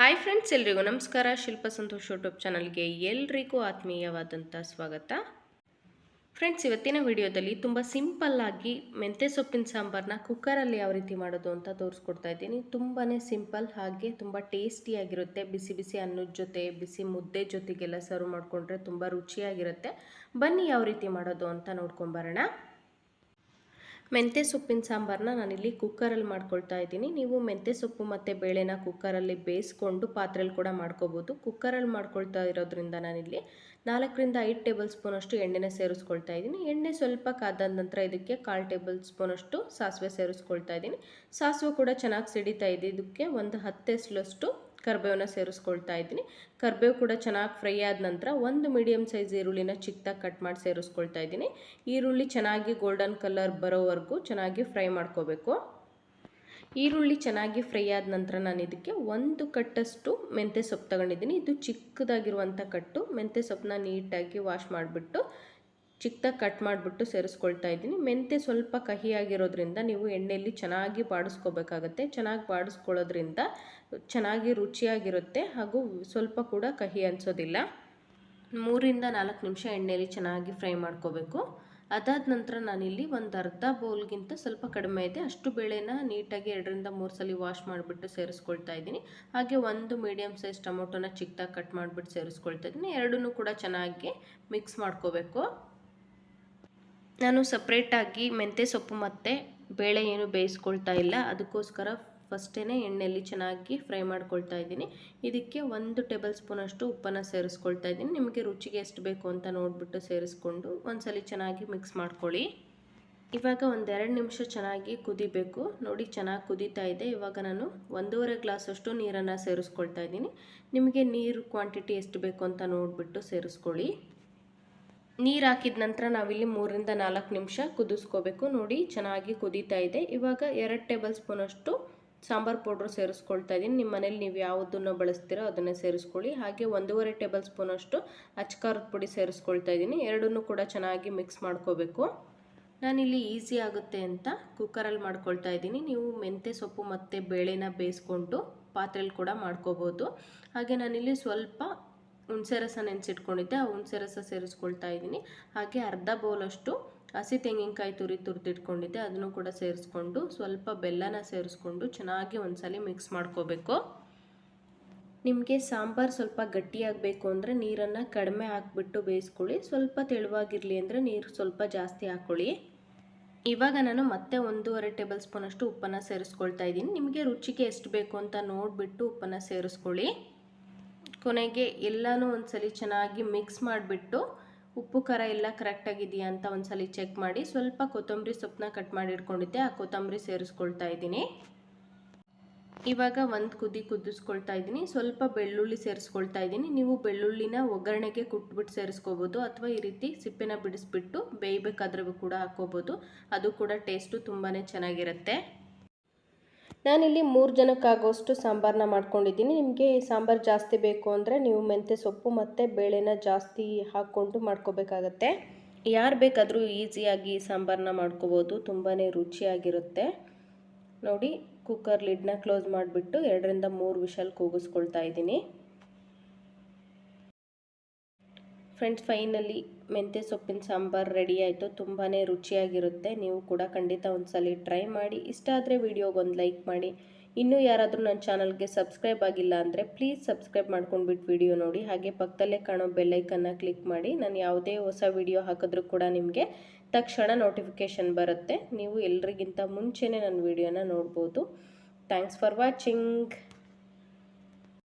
Hi friends, ಎಲ್ರಿಗೂ ನಮಸ್ಕಾರ. ಶಿಲ್ಪ Santosh YouTube ಚಾನಲ್ಗೆ ಎಲ್ರಿಗೂ ಆತ್ಮೀಯವಾದಂಥ ಸ್ವಾಗತ. ಫ್ರೆಂಡ್ಸ್, ಇವತ್ತಿನ ವಿಡಿಯೋದಲ್ಲಿ ತುಂಬ ಸಿಂಪಲ್ಲಾಗಿ ಮೆಂತ್ಯ ಸೊಪ್ಪಿನ ಸಾಂಬಾರನ್ನ ಕುಕ್ಕರಲ್ಲಿ ಯಾವ ರೀತಿ ಮಾಡೋದು ಅಂತ ತೋರಿಸ್ಕೊಡ್ತಾ ಇದ್ದೀನಿ. ತುಂಬಾ ಸಿಂಪಲ್ ಹಾಗೆ ತುಂಬ ಟೇಸ್ಟಿಯಾಗಿರುತ್ತೆ ಬಿಸಿ ಬಿಸಿ ಅನ್ನದ ಜೊತೆ, ಬಿಸಿ ಮುದ್ದೆ ಜೊತೆಗೆಲ್ಲ ಸರ್ವ್ ಮಾಡಿಕೊಂಡ್ರೆ ತುಂಬ ರುಚಿಯಾಗಿರುತ್ತೆ. ಬನ್ನಿ ಯಾವ ರೀತಿ ಮಾಡೋದು ಅಂತ ನೋಡ್ಕೊಂಬರೋಣ ಮೆಂತ್ಯ ಸೊಪ್ಪಿನ ಸಾಂಬಾರನ್ನ ನಾನಿಲ್ಲಿ ಕುಕ್ಕರಲ್ಲಿ ಮಾಡ್ಕೊಳ್ತಾ ಇದ್ದೀನಿ. ನೀವು ಮೆಂತ್ಯ ಸೊಪ್ಪು ಮತ್ತು ಬೇಳೆನ ಕುಕ್ಕರಲ್ಲಿ ಬೇಯಿಸ್ಕೊಂಡು ಪಾತ್ರೆಯಲ್ಲಿ ಕೂಡ ಮಾಡ್ಕೋಬೋದು. ಕುಕ್ಕರಲ್ಲಿ ಮಾಡ್ಕೊಳ್ತಾ ಇರೋದ್ರಿಂದ ನಾನಿಲ್ಲಿ ನಾಲ್ಕರಿಂದ ಐದು ಟೇಬಲ್ ಸ್ಪೂನಷ್ಟು ಎಣ್ಣೆನ ಸೇರಿಸ್ಕೊಳ್ತಾ ಇದ್ದೀನಿ. ಎಣ್ಣೆ ಸ್ವಲ್ಪ ಕಾದಾದ ನಂತರ ಇದಕ್ಕೆ ಕಾಲು ಟೇಬಲ್ ಸ್ಪೂನಷ್ಟು ಸಾಸಿವೆ ಸೇರಿಸ್ಕೊಳ್ತಾ ಇದ್ದೀನಿ. ಸಾಸಿವೆ ಕೂಡ ಚೆನ್ನಾಗಿ ಸಿಡಿತಾ ಇದೆ. ಇದಕ್ಕೆ ಒಂದು ಹತ್ತೆಸ್ಲಷ್ಟು ಕರ್ಬೇವನ್ನ ಸೇರಿಸ್ಕೊಳ್ತಾ ಇದ್ದೀನಿ. ಕರ್ಬೇವು ಕೂಡ ಚೆನ್ನಾಗಿ ಫ್ರೈ ಆದ ನಂತರ ಒಂದು ಮೀಡಿಯಮ್ ಸೈಜ್ ಈರುಳ್ಳಿನ ಚಿಕ್ಕದಾಗಿ ಕಟ್ ಮಾಡಿ ಸೇರಿಸ್ಕೊಳ್ತಾ ಇದ್ದೀನಿ. ಈರುಳ್ಳಿ ಚೆನ್ನಾಗಿ ಗೋಲ್ಡನ್ ಕಲರ್ ಬರೋವರೆಗೂ ಚೆನ್ನಾಗಿ ಫ್ರೈ ಮಾಡ್ಕೋಬೇಕು. ಈರುಳ್ಳಿ ಚೆನ್ನಾಗಿ ಫ್ರೈ ಆದ ನಂತರ ನಾನು ಇದಕ್ಕೆ ಒಂದು ಕಟ್ಟಷ್ಟು ಮೆಂತ್ಯ ಸೊಪ್ಪು ತಗೊಂಡಿದ್ದೀನಿ. ಇದು ಚಿಕ್ಕದಾಗಿರುವಂಥ ಕಟ್ಟು. ಮೆಂತ್ಯ ಸೊಪ್ಪನ್ನ ನೀಟಾಗಿ ವಾಶ್ ಮಾಡಿಬಿಟ್ಟು ಚಿಕ್ಕದಾಗಿ ಕಟ್ ಮಾಡಿಬಿಟ್ಟು ಸೇರಿಸ್ಕೊಳ್ತಾ ಇದ್ದೀನಿ. ಮೆಂತ್ಯೆ ಸ್ವಲ್ಪ ಕಹಿಯಾಗಿರೋದ್ರಿಂದ ನೀವು ಎಣ್ಣೆಯಲ್ಲಿ ಚೆನ್ನಾಗಿ ಬಾಡಿಸ್ಕೋಬೇಕಾಗತ್ತೆ. ಚೆನ್ನಾಗಿ ಬಾಡಿಸ್ಕೊಳ್ಳೋದ್ರಿಂದ ಚೆನ್ನಾಗಿ ರುಚಿಯಾಗಿರುತ್ತೆ ಹಾಗೂ ಸ್ವಲ್ಪ ಕೂಡ ಕಹಿ ಅನಿಸೋದಿಲ್ಲ. ಮೂರಿಂದ ನಾಲ್ಕು ನಿಮಿಷ ಎಣ್ಣೆಯಲ್ಲಿ ಚೆನ್ನಾಗಿ ಫ್ರೈ ಮಾಡ್ಕೋಬೇಕು. ಅದಾದ ನಂತರ ನಾನಿಲ್ಲಿ ಒಂದು ಅರ್ಧ ಬೌಲ್ಗಿಂತ ಸ್ವಲ್ಪ ಕಡಿಮೆ ಇದೆ. ಅಷ್ಟು ಬೇಳೆನ ನೀಟಾಗಿ ಎರಡರಿಂದ ಮೂರು ಸಲ ವಾಶ್ ಮಾಡಿಬಿಟ್ಟು ಸೇರಿಸ್ಕೊಳ್ತಾ ಇದ್ದೀನಿ. ಹಾಗೆ ಒಂದು ಮೀಡಿಯಮ್ ಸೈಜ್ ಟೊಮೊಟೊನ ಚಿಕ್ಕದಾಗಿ ಕಟ್ ಮಾಡಿಬಿಟ್ಟು ಸೇರಿಸ್ಕೊಳ್ತಾ ಇದ್ದೀನಿ. ಎರಡನ್ನೂ ಕೂಡ ಚೆನ್ನಾಗಿ ಮಿಕ್ಸ್ ಮಾಡ್ಕೋಬೇಕು. ನಾನು ಸಪ್ರೇಟಾಗಿ ಮೆಂತ್ಯ ಸೊಪ್ಪು ಮತ್ತು ಬೇಳೆ ಏನು ಬೇಯಿಸ್ಕೊಳ್ತಾ ಇಲ್ಲ. ಅದಕ್ಕೋಸ್ಕರ ಫಸ್ಟೇ ಎಣ್ಣೆಯಲ್ಲಿ ಚೆನ್ನಾಗಿ ಫ್ರೈ ಮಾಡ್ಕೊಳ್ತಾ ಇದ್ದೀನಿ. ಇದಕ್ಕೆ ಒಂದು ಟೇಬಲ್ ಸ್ಪೂನಷ್ಟು ಉಪ್ಪನ್ನು ಸೇರಿಸ್ಕೊಳ್ತಾ ಇದ್ದೀನಿ. ನಿಮಗೆ ರುಚಿಗೆ ಎಷ್ಟು ಬೇಕು ಅಂತ ನೋಡಿಬಿಟ್ಟು ಸೇರಿಸ್ಕೊಂಡು ಒಂದ್ಸಲಿ ಚೆನ್ನಾಗಿ ಮಿಕ್ಸ್ ಮಾಡ್ಕೊಳ್ಳಿ. ಇವಾಗ ಒಂದೆರಡು ನಿಮಿಷ ಚೆನ್ನಾಗಿ ಕುದಿಬೇಕು. ನೋಡಿ ಚೆನ್ನಾಗಿ ಕುದೀತಾ ಇದೆ. ಇವಾಗ ನಾನು ಒಂದೂವರೆ ಗ್ಲಾಸಷ್ಟು ನೀರನ್ನು ಸೇರಿಸ್ಕೊಳ್ತಾ ಇದ್ದೀನಿ. ನಿಮಗೆ ನೀರು ಕ್ವಾಂಟಿಟಿ ಎಷ್ಟು ಬೇಕು ಅಂತ ನೋಡಿಬಿಟ್ಟು ಸೇರಿಸ್ಕೊಳ್ಳಿ. ನೀರು ಹಾಕಿದ ನಂತರ ನಾವಿಲ್ಲಿ ಮೂರರಿಂದ ನಾಲ್ಕು ನಿಮಿಷ ಕುದಿಸ್ಕೋಬೇಕು. ನೋಡಿ, ಚೆನ್ನಾಗಿ ಕುದೀತಾ ಇದೆ. ಇವಾಗ ಎರಡು ಟೇಬಲ್ ಸ್ಪೂನಷ್ಟು ಸಾಂಬಾರು ಪೌಡ್ರ್ ಸೇರಿಸ್ಕೊಳ್ತಾ ಇದ್ದೀನಿ ನಿಮ್ಮ ಮನೇಲಿ ನೀವು ಯಾವುದನ್ನು ಬಳಸ್ತೀರೋ ಅದನ್ನು ಸೇರಿಸ್ಕೊಳ್ಳಿ. ಹಾಗೆ ಒಂದೂವರೆ ಟೇಬಲ್ ಸ್ಪೂನಷ್ಟು ಅಚ್ಕಾರದ ಪುಡಿ ಸೇರಿಸ್ಕೊಳ್ತಾ ಇದ್ದೀನಿ ಎರಡನ್ನೂ ಕೂಡ ಚೆನ್ನಾಗಿ ಮಿಕ್ಸ್ ಮಾಡ್ಕೋಬೇಕು. ನಾನಿಲ್ಲಿ ಈಸಿ ಆಗುತ್ತೆ ಅಂತ ಕುಕ್ಕರಲ್ಲಿ ಮಾಡ್ಕೊಳ್ತಾ ಇದ್ದೀನಿ ನೀವು ಮೆಂತ್ಯ ಸೊಪ್ಪು ಮತ್ತು ಬೇಳೆನ ಬೇಯಿಸ್ಕೊಂಡು ಪಾತ್ರೆಯಲ್ಲಿ ಕೂಡ ಮಾಡ್ಕೋಬೋದು. ಹಾಗೆ ನಾನಿಲ್ಲಿ ಸ್ವಲ್ಪ ಹುಣಸೆ ರಸ ನೆನೆಸಿಟ್ಕೊಂಡಿದ್ದೆ, ಆ ಹುಣಸೆ ರಸ ಸೇರಿಸ್ಕೊಳ್ತಾ ಇದ್ದೀನಿ. ಹಾಗೆ ಅರ್ಧ ಬೌಲಷ್ಟು ಹಸಿ ತೆಂಗಿನಕಾಯಿ ತುರಿ ತುರಿದಿಟ್ಕೊಂಡಿದ್ದೆ, ಅದನ್ನು ಕೂಡ ಸೇರಿಸ್ಕೊಂಡು ಸ್ವಲ್ಪ ಬೆಲ್ಲನ ಸೇರಿಸ್ಕೊಂಡು ಚೆನ್ನಾಗಿ ಒಂದ್ಸಲಿ ಮಿಕ್ಸ್ ಮಾಡ್ಕೋಬೇಕು. ನಿಮಗೆ ಸಾಂಬಾರು ಸ್ವಲ್ಪ ಗಟ್ಟಿಯಾಗಬೇಕು ಅಂದರೆ ನೀರನ್ನು ಕಡಿಮೆ ಹಾಕ್ಬಿಟ್ಟು ಬೇಯಿಸ್ಕೊಳ್ಳಿ. ಸ್ವಲ್ಪ ತೆಳುವಾಗಿರಲಿ ಅಂದರೆ ನೀರು ಸ್ವಲ್ಪ ಜಾಸ್ತಿ ಹಾಕ್ಕೊಳ್ಳಿ. ಇವಾಗ ನಾನು ಮತ್ತೆ ಒಂದೂವರೆ ಟೇಬಲ್ ಸ್ಪೂನಷ್ಟು ಉಪ್ಪನ್ನು ಸೇರಿಸ್ಕೊಳ್ತಾ ಇದ್ದೀನಿ. ನಿಮಗೆ ರುಚಿಗೆ ಎಷ್ಟು ಬೇಕು ಅಂತ ನೋಡಿಬಿಟ್ಟು ಉಪ್ಪನ್ನು ಸೇರಿಸ್ಕೊಳ್ಳಿ. ಕೊನೆಗೆ ಎಲ್ಲನೂ ಒಂದ್ಸಲಿ ಚೆನ್ನಾಗಿ ಮಿಕ್ಸ್ ಮಾಡಿಬಿಟ್ಟು ಉಪ್ಪು, ಖಾರ ಎಲ್ಲ ಕರೆಕ್ಟಾಗಿದೆಯಾ ಅಂತ ಒಂದ್ಸಲಿ ಚೆಕ್ ಮಾಡಿ. ಸ್ವಲ್ಪ ಕೊತ್ತಂಬರಿ ಸೊಪ್ಪನ್ನ ಕಟ್ ಮಾಡಿ ಇಟ್ಕೊಂಡಿದ್ದೆ ಆ ಕೊತ್ತಂಬರಿ ಸೇರಿಸ್ಕೊಳ್ತಾ ಇದ್ದೀನಿ. ಇವಾಗ ಒಂದು ಕುದಿ ಕುದಿಸ್ಕೊಳ್ತಾ ಇದ್ದೀನಿ. ಸ್ವಲ್ಪ ಬೆಳ್ಳುಳ್ಳಿ ಸೇರಿಸ್ಕೊಳ್ತಾ ಇದ್ದೀನಿ. ನೀವು ಬೆಳ್ಳುಳ್ಳಿನ ಒಗ್ಗರಣೆಗೆ ಕುಟ್ಬಿಟ್ಟು ಸೇರಿಸ್ಕೋಬೋದು ಅಥವಾ ಈ ರೀತಿ ಸಿಪ್ಪೆನ ಬಿಡಿಸ್ಬಿಟ್ಟು ಬೇಯಬೇಕಾದ್ರೂ ಕೂಡ ಹಾಕ್ಕೋಬೋದು. ಅದು ಕೂಡ ಟೇಸ್ಟು ತುಂಬಾ ಚೆನ್ನಾಗಿರುತ್ತೆ. ನಾನಿಲ್ಲಿ ಮೂರು ಜನಕ್ಕಾಗೋಷ್ಟು ಸಾಂಬಾರನ್ನ ಮಾಡ್ಕೊಂಡಿದ್ದೀನಿ. ನಿಮಗೆ ಸಾಂಬಾರು ಜಾಸ್ತಿ ಬೇಕು ಅಂದರೆ ನೀವು ಮೆಂತ್ಯ ಸೊಪ್ಪು ಮತ್ತು ಬೇಳೆನ ಜಾಸ್ತಿ ಹಾಕ್ಕೊಂಡು ಮಾಡ್ಕೋಬೇಕಾಗತ್ತೆ. ಯಾರು ಬೇಕಾದರೂ ಈಸಿಯಾಗಿ ಸಾಂಬಾರನ್ನ ಮಾಡ್ಕೋಬೋದು. ತುಂಬಾ ರುಚಿಯಾಗಿರುತ್ತೆ. ನೋಡಿ ಕುಕ್ಕರ್ ಲಿಡ್ನ ಕ್ಲೋಸ್ ಮಾಡಿಬಿಟ್ಟು ಎರಡರಿಂದ ಮೂರು ವಿಷಲ್ ಕೂಗಿಸ್ಕೊಳ್ತಾ ಇದ್ದೀನಿ. ಫ್ರೆಂಡ್ಸ್ ಫೈನಲಿ ಮೆಂತ್ಯ ಸೊಪ್ಪಿನ ಸಾಂಬಾರು ರೆಡಿ ಆಯಿತು ತುಂಬಾ ರುಚಿಯಾಗಿರುತ್ತೆ. ನೀವು ಕೂಡ ಖಂಡಿತ ಒಂದ್ಸಲಿ ಟ್ರೈ ಮಾಡಿ. ಇಷ್ಟ ಆದರೆ ವಿಡಿಯೋಗೊಂದು ಲೈಕ್ ಮಾಡಿ. ಇನ್ನೂ ಯಾರಾದರೂ ನನ್ನ ಚಾನಲ್ಗೆ ಸಬ್ಸ್ಕ್ರೈಬ್ ಆಗಿಲ್ಲ ಅಂದರೆ ಪ್ಲೀಸ್ ಸಬ್ಸ್ಕ್ರೈಬ್ ಮಾಡ್ಕೊಂಡ್ಬಿಟ್ಟು ವಿಡಿಯೋ ನೋಡಿ. ಹಾಗೆ ಪಕ್ಕದಲ್ಲೇ ಕಾಣೋ ಬೆಲ್ಲೈಕನ್ನು ಕ್ಲಿಕ್ ಮಾಡಿ. ನಾನು ಯಾವುದೇ ಹೊಸ ವಿಡಿಯೋ ಹಾಕಿದ್ರೂ ಕೂಡ ನಿಮಗೆ ತಕ್ಷಣ ನೋಟಿಫಿಕೇಷನ್ ಬರುತ್ತೆ. ನೀವು ಎಲ್ರಿಗಿಂತ ಮುಂಚೆನೇ ನನ್ನ ವಿಡಿಯೋನ ನೋಡ್ಬೋದು. Thanks for watching